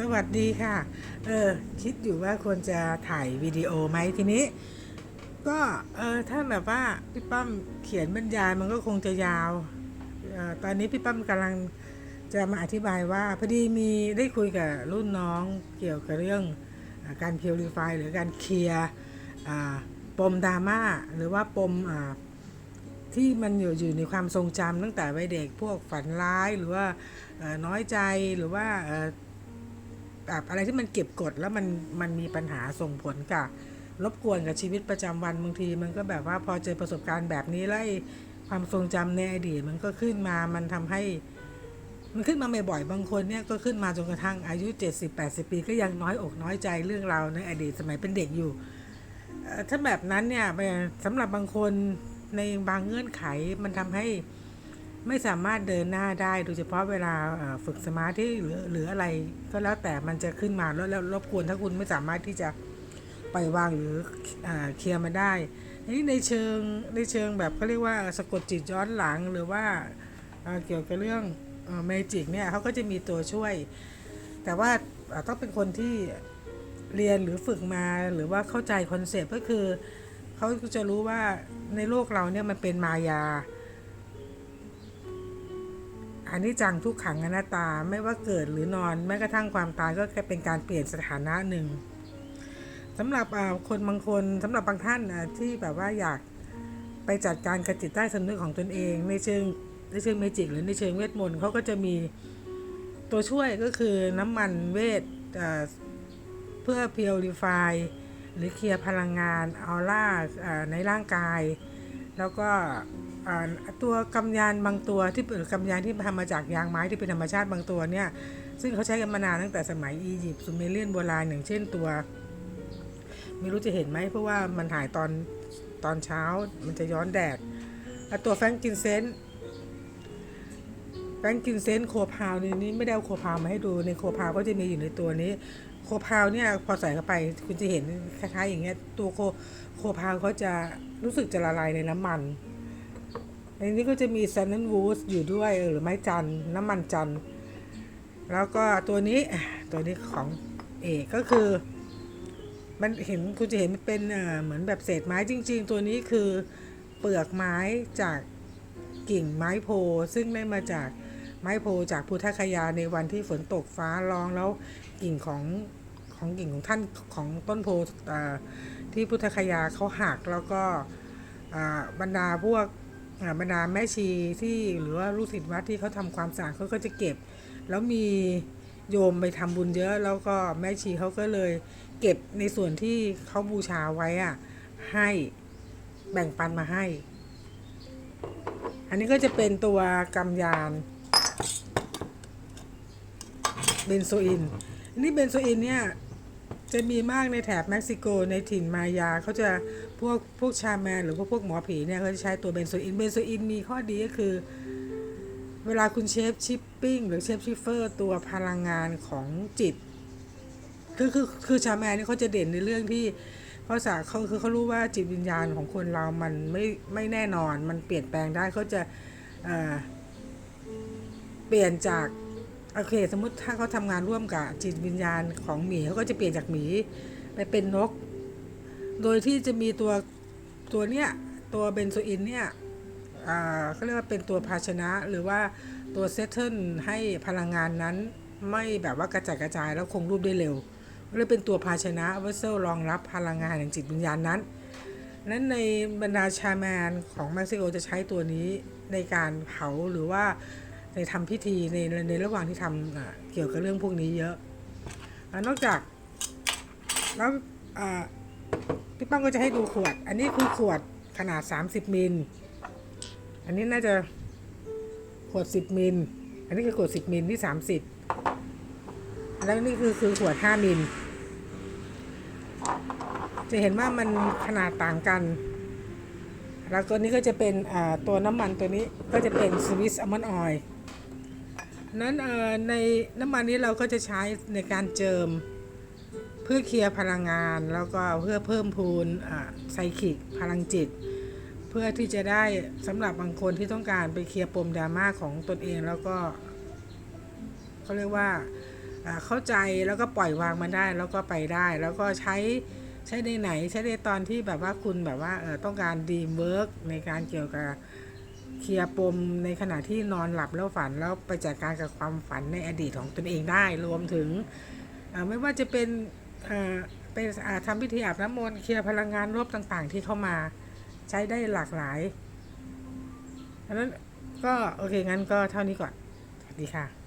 สวัสดีค่ะ เออคิดอยู่ว่าควรจะถ่ายวิดีโอไหมทีนี้ ก็เออถ้าแบบว่าพี่ป้อมเขียนบรรยายมันก็คงจะยาวออตอนนี้พี่ป้อมกำลังจะมาอธิบายว่าพอดีมีได้คุยกับรุ่นน้องเกี่ยวกับเรื่องอาการพิวริฟหรือการเคลียร์ปมดราม่าหรือว่าปมอ่าที่มันอยู่อยู่ในความทรงจำตั้งแต่วัยเด็กพวกฝันร้ายหรือว่าน้อยใจหรือว่า อ่อแบบอะไรที่มันเก็บกดแล้วมันมันมีปัญหาส่งผลกับรบกวนกับชีวิตประจำวันบางที มันก็แบบว่าพอเจอประสบการณ์แบบนี้แล้วความทรงจำในอดีตมันก็ขึ้นมามันทำให้ มันขึ้นมาบ่อยๆบางคนเนี่ยก็ขึ้นมาจนกระทั่งอายุ 70-80 ปี ก็ยังน้อยอกน้อยใจเรื่องราวในอดีตสมัยเป็นเด็กอยู่ถ้าแบบนั้นเนี่ยสำหรับบางคนในบางเงื่อนไขมันทำให้ ไม่สามารถเดินหน้าได้ โดยเฉพาะเวลาฝึกสมาธิหรือหรืออะไร ก็แล้วแต่มันจะขึ้นมาแล้วแล้วรบกวนถ้าคุณไม่สามารถที่จะปล่อยวางหรือเคลียร์มาได้นนี้ในเชิงในเชิงแบบเขาเรียกว่าสะกดจิตย้อนหลังหรือว่าเกี่ยวกับเรื่องเมจิกเนี่ยเขาก็จะมีตัวช่วย แต่ว่าต้องเป็นคนที่เรียนหรือฝึกมาหรือว่าเข้าใจคอนเซปต์ก็คือเขาจะรู้ว่าในโลกเราเนี่ยมันเป็นมายา อันนี้จังทุกขังอนัตตาไม่ว่าเกิดหรือนอนแม้กระทั่งความตายก็แค่เป็นการเปลี่ยนสถานะหนึ่งสำหรับคนบางคนสำหรับบางท่านที่แบบว่าอยากไปจัดการกับจิตใต้สำนึกของตนเอง ในเชิงในเชิงเมจิกหรือในเชิงเวทมนต์เขาก็จะมีตัวช่วยก็คือน้ำมันเวทอ่าเพื่อ purify หรือเคลียร์พลังงานออร่าในร่างกาย แล้วก็ ตัวกำยานบางตัวที่เป็นกำยานที่ทำมาจากยางไม้ที่เป็นธรรมชาติบางตัวเนี่ยซึ่งเขาใช้กันมานานตั้งแต่สมัยอียิปต์ซูเมเรียนโบราณอย่างเช่นตัว ไม่รู้จะเห็นไหมเพราะว่ามันถ่ายตอนตอนเช้ามันจะย้อนแดดตัวแฟงกินเซนแฟงกินเซนโคพาวในนี้ไม่ได้เอาโคพาวมาให้ดูในโคพาวก็จะมีอยู่ในตัวนี้โคพาวเนี่ยพอใส่เข้าไปคุณจะเห็นคล้ายๆอย่างเงี้ยตัวโคโคพาวเขาจะรู้สึกจะละลายในน้ำมัน ในนี้ก็จะมีแซนนันวูสอยู่ด้วยหรือไม้จันน้ำมันจัน แล้วก็ตัวนี้ตัวนี้ของเอกก็คือ มันเห็นคุณจะเห็นมันเป็นเหมือนแบบเศษไม้จริง ๆ ตัวนี้คือเปลือกไม้จากกิ่งไม้โพซึ่งได้มาจากไม้โพจากพุทธคยาในวันที่ฝนตกฟ้าร้องแล้วกิ่งของของกิ่งของท่านของต้นโพที่พุทธคยาเขาหักแล้วก็บรรดาพวก บรรดาแม่ชีที่หรือว่าลูกศิษย์วัดที่เขาทำความสะอาดเขาก็จะเก็บ แล้วมีโยมไปทำบุญเยอะ แล้วก็แม่ชีเขาก็เลยเก็บในส่วนที่เขาบูชาไว้อะให้แบ่งปันมาให้ อันนี้ก็จะเป็นตัวกำยานเบนโซอินอันนี้เบนโซอินเนี่ย จะมีมากในแถบเม็กซิโกในถิ่นมายาเขาจะพวกพวกชาแมนหรือพวกพวกหมอผีเนี่ยเขาจะใช้ตัวเบนโซอินเบนโซอินมีข้อดีก็คือ เวลาคุณเชฟชิปปิ้งหรือเชฟชิฟเฟอร์ตัวพลังงานของจิตคือคือคือชาแมนนี่เขาจะเด่นในเรื่องที่เพราะสาเขาคือเขารู้ว่าจิตวิญญาณของคนเรามันไม่ไม่แน่นอนมันเปลี่ยนแปลงได้เขาจะเอ่อเปลี่ยนจาก โอเค สมมติถ้าเขาทำงานร่วมกับจิตวิญญาณของหมีเขาก็จะเปลี่ยนจากหมีไปเป็นนก โดยที่จะมีตัวตัวเนี้ยตัวเบนโซอินเนี่ยเขาเรียกว่าเป็นตัวภาชนะหรือว่าตัวเซตเทิลให้พลังงานนั้นไม่แบบว่ากระจายกระจายแล้วคงรูปได้เร็วก็เลยเป็นตัวภาชนะเวสเซลรองรับพลังงานแห่งจิตวิญญาณนั้น นั้นในบรรดาชาแมนของเม็กซิโกจะใช้ตัวนี้ในการเผาหรือว่า ในทำพิธีในในระหว่างที่ทำอ่าเกี่ยวกับเรื่องพวกนี้เยอะอนอกจากแล้วพี่ป้องก็จะให้ดูขวด อันนี้คือขวดขนาด 30 มิล อันนี้น่าจะขวด 10 มิล อันนี้คือขวด 10 มิลที่ 30 แล้วนี่คือคือขวด 5 มิล จะเห็นว่ามันขนาดต่างกัน แล้วตัวนี้ก็จะเป็นตัวน้ำมันตัวนี้ก็จะเป็นสวิสอัลมอนด์ออยล์ นั้นเอ่อในน้ำมันนี้เราก็จะใช้ในการเจิม เพื่อเคลียร์พลังงาน แล้วก็เพื่อเพิ่มพูนไซคิกพลังจิต เพื่อที่จะได้สำหรับบางคนที่ต้องการไปเคลียร์ปมดราม่าของตนเองแล้วก็เขาเรียกว่าเข้าใจแล้วก็ปล่อยวางมันได้แล้วก็ไปได้ แล้วก็ใช้ใช้ในไหนใช้ในตอนที่แบบว่าคุณแบบว่าต้องการดีมเวิร์กในการเกี่ยวกับ เคลียร์ปมในขณะที่นอนหลับแล้วฝันแล้วไปจัดการกับความฝันในอดีตของตนเองได้รวมถึงไม่ว่าจะเป็นเป็นทำพิธีอาบน้ำมนต์เคลียร์พลังงานลบต่างๆ ที่เข้ามาใช้ได้หลากหลายอันนั้นก็โอเคงั้นก็เท่านี้ก่อน สวัสดีค่ะ